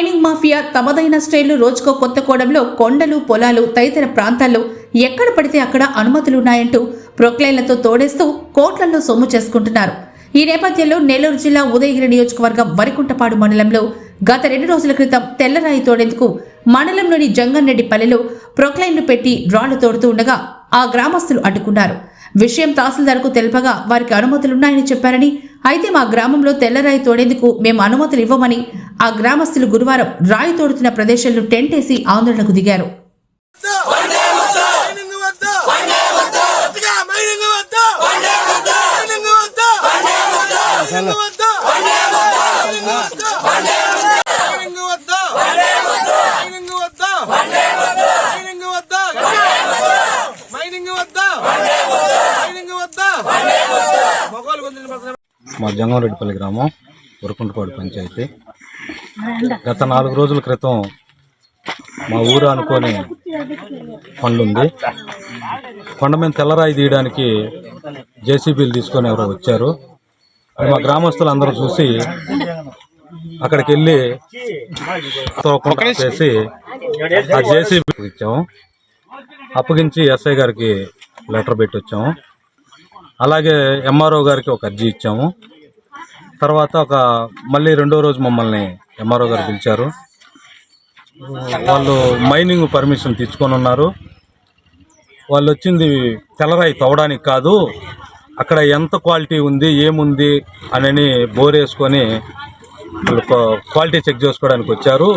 Mining mafia తమదైన స్టైల్లో రోజుకో కొత్త కోణంలో కొండలు పొలాలు తదితర ప్రాంతాల్లో ఎక్కడ పడితే అక్కడ అనుమతులున్నాయంటూ ప్రొక్లైన్లతో తోడేస్తూ కోట్లలో సొమ్ము చేసుకుంటున్నారు. ఈ నేపథ్యంలో నెల్లూరు జిల్లా ఉదయగిరి నియోజకవర్గం వరికుంటపాడు మండలంలో గత రెండు రోజుల క్రితం తెల్లరాయి తోడేందుకు మండలంలోని జంగన్రెడ్డి పల్లెలో ప్రొక్లైన్లు పెట్టి రాళ్ళు తోడుతూ ఉండగా ఆ గ్రామస్తులు అడ్డుకున్నారు. విషయం తహసీల్దార్కు తెలపగా వారికి అనుమతులున్నాయని చెప్పారని అయితే మా గ్రామంలో తెల్లరాయి తోడేందుకు మేము అనుమతులు ఇవ్వమని ఆ గ్రామస్తులు గురువారం రాయి తోడుతున్న ప్రదేశంలో టెంటేసి ఆందోళనకు దిగారు. మా జంగారెడ్డిపల్లి గ్రామం ఉరకుంటపాడు పంచాయతీ. గత నాలుగు రోజుల క్రితం మా ఊరు అనుకొని కొండ ఉంది కొండ మీద తెల్లరాయి తీయడానికి జేసీబీలు తీసుకొని ఎవరో వచ్చారు. మా గ్రామస్తులు అందరూ చూసి అక్కడికి వెళ్ళి చేసి ఆ జేసీబీ ఇచ్చాము అప్పగించి ఎస్ఐ గారికి లెటర్ పెట్టి వచ్చాము అలాగే ఎంఆర్ఓ గారికి ఒక అర్జీ ఇచ్చాము. తర్వాత ఒక మళ్ళీ రెండో రోజు మమ్మల్ని ఎంఆర్ఓ గారు పిలిచారు. వాళ్ళు మైనింగ్ పర్మిషన్ తీసుకొని ఉన్నారు. వాళ్ళు వచ్చింది తెల్లరాయి తవ్వడానికి కాదు అక్కడ ఎంత క్వాలిటీ ఉంది ఏముంది అని బోర్ వేసుకొని వాళ్ళు క్వాలిటీ చెక్ చేసుకోవడానికి వచ్చారు.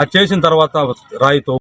అది చేసిన తర్వాత రాయి